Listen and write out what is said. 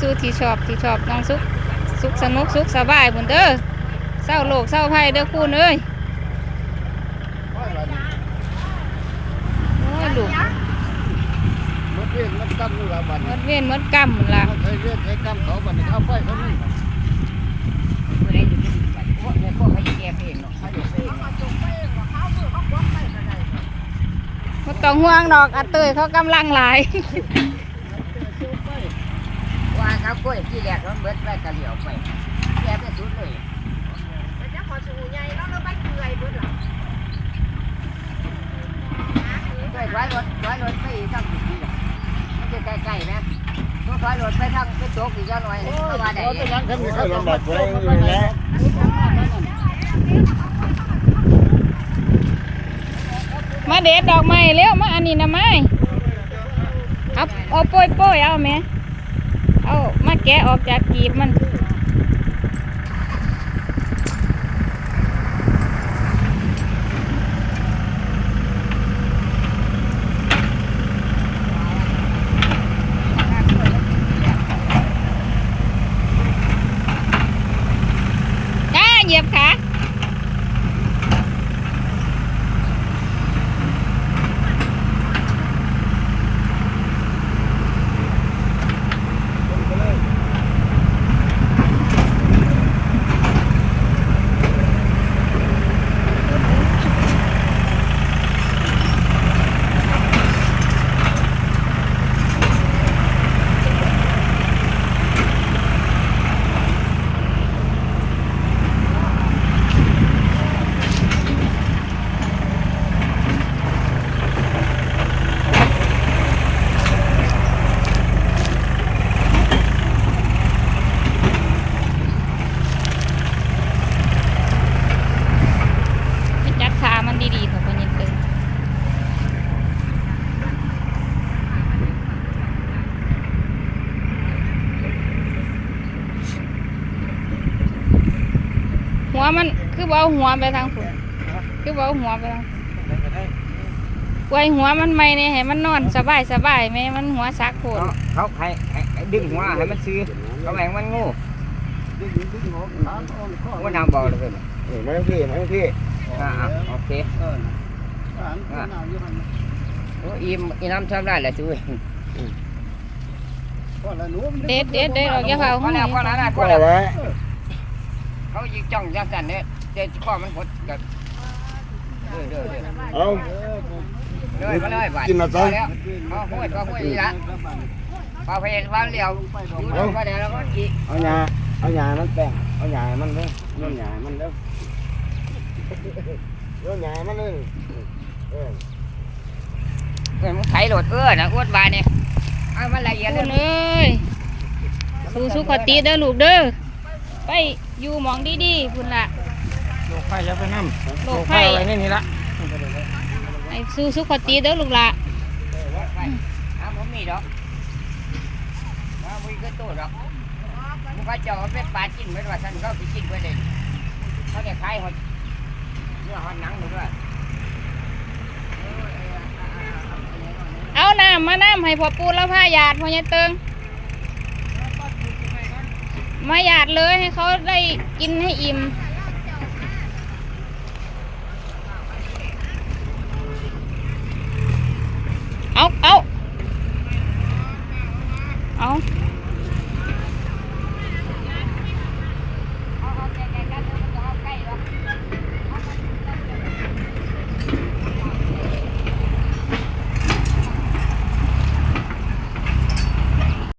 สู่ที่ชอบที่ชอบน้องสุขสุขสนุกสุขสบายบุญเด้อเศร้าโลกเศร้าภัยเด้อคุณเอ้ยโอ้ยลูกมันเวียนมันกำอยู่ละบัดหมดเวียนหมดกรรมหมดละเคยเวียนเคยกำเขาบัดนี้เอาไปเขานี่ผู้ใดอยู่ที่บ้านพวกเนี่ยพวกเขาจะแก้เองเนาะเขาจะเองบ่ต้องห่วงดอกอาเตยเขากำลังหลาย ว่าเขากล้วยที่แรกมันเบิดไปกระเหลียวไปแก้ไปสุดเลยกล้วก็ไปเกยเบิดหร้อยรถร้อยรถไปทางจุดนี้มันจะใกล้ๆนะพวกร้อยรถไปทางไปโจกอีกเจ้าหน่อยเพราะว่าได้เขาจะนั่งเขามีเขาลำบากตัวเองอยู่แล้วมาเด็ดดอกไม้เร็วมาอันนี้นะไม้เอาเอาโป้ยโป้ยเอาไหม เอามาแกะออกจากกีบมัน จ้าเหยียบขาไปจัดขามันดีๆเถอะคนยินเตือนหัว มันคือบ่เอาหัวไปทางฝุ่นคือบ่เอาหัวไปทางไว้หัวมันไม่เนี่ยให้มันนอนสบายสบายๆไหมมันหัวซักโคตรเขาให้ให้ดึงหัวให้มันซื้อเขาแบ่งมันงูดึงดึงหัวขาอ่อนข้อว่าน้ำบ่อเลยเพิ่นเออไม่ต้องพี่ไม่ต้องพี่อ่าโอเคเอออ่านอ่านอยู่มันโอ้อีมอีน้ำชอบได้แหละช่วยพอแล้วหนูเด็ดเด็ดเด็ดออกอย่าเผาพอแล้วพอแล้วนะพก็อแล้วไว้ เขายิงจ้องยักษ์กันเนี่ยเด็ดข้อมันหดกับเด้อเด้อเด้อเอา เลยมาเลยบาดกินนะจ๊ะพอแล้วเอาห้วยก็ห้วยนี่ละพอไปเห็นว่าเหลียวดูดูก็เดี๋ยวแล้วก็จีเอาหญ้าเอาหญ้ามันแป้งเอาหญ้ามันเลยย้อนหญ้ามันเด้อย้อนหญ้ามันเลยเออเฮ้ยมึงไถโหลดเออนะอ้วนบานเนี่ยเอามันละเอียดคุเลณยเอ้ยสู้สุขติเด้อลูกเด้อ ไป อยู่หมองดีๆพุ่นละโลกไฟจะไปน้ำโลกไผ่อะไรนี่นี่ละไอ้สู้สุขติเด้อลูกละไปเอาผมมีดอกเอามึงก็โตดอกมึงก็จะเอาเป็นปลาจิ้นเหมือนว่าท่านเขาไปจิ้นไปเลยเขาเนี่ยขายหดเนื้อหดหนังหมดด้วยเอาน้ำมาน้ำให้พ่อปูแล้วผ้าหยาดพ่อเนี่ยเติง มาหยาดเลยให้เขาได้กินให้อิ่มเอาเอาเอา